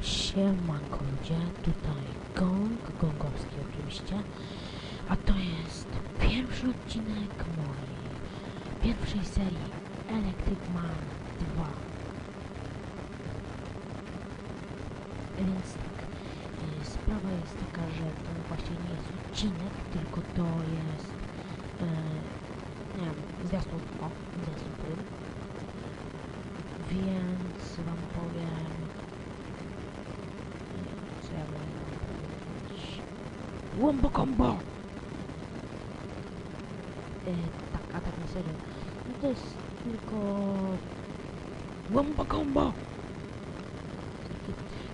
Siemanko ludzie, tutaj Gong, Gongowski oczywiście, a to jest pierwszy odcinek mojej pierwszej serii Electric Man 2. Więc tak, y, sprawa jest taka, że to właśnie nie jest odcinek, tylko to jest, e, nie wiem, zwiastun, o, zwiastun Wombo combo! E, tak, a tak na serio. No to jest tylko... Wombo combo!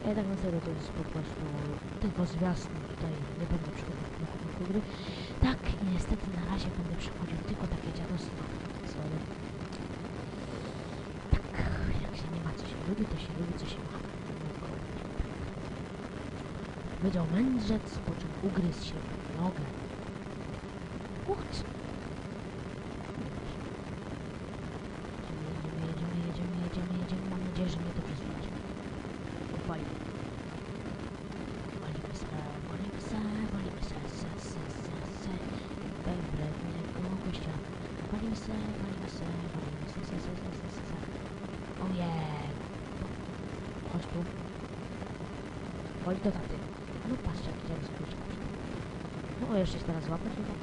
E, tak na serio to jest po prostu tylko zwiastun tutaj. Nie będę przechodził do początku gry. Tak, niestety na razie będę przechodził tylko takie dziadostwo. Sorry. Tak, jak się nie ma co się lubi, to się lubi co się ma. Powiedział mędrzec, po czym ugryzł się w nogę. What? Jedziemy, jedziemy, jedziemy, jedziemy, jedziemy. Mam nadzieję, że mnie dobrze słychać. Walimy. Walimy se, walimy se, walimy se, se, se, se, se. Wędrownego gościa. Walimy se, walimy se, walimy se, se, se, se, se, se, se. Oh yeah. Chodź tu. Chodź do taty. No patrzcie, jaki dziadek skrócił. No, jeszcze się teraz złapać chyba.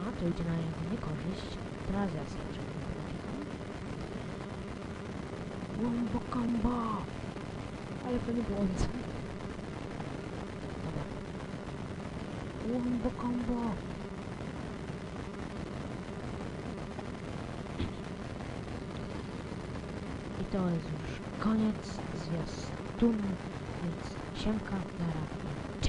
A, to idzie na jego niekorzyść. Teraz ja skoczę. Wombo combo! Ale to nie nic. Dobra. Wombo combo! I to jest już koniec zwiastunu, więc siemka, na razie.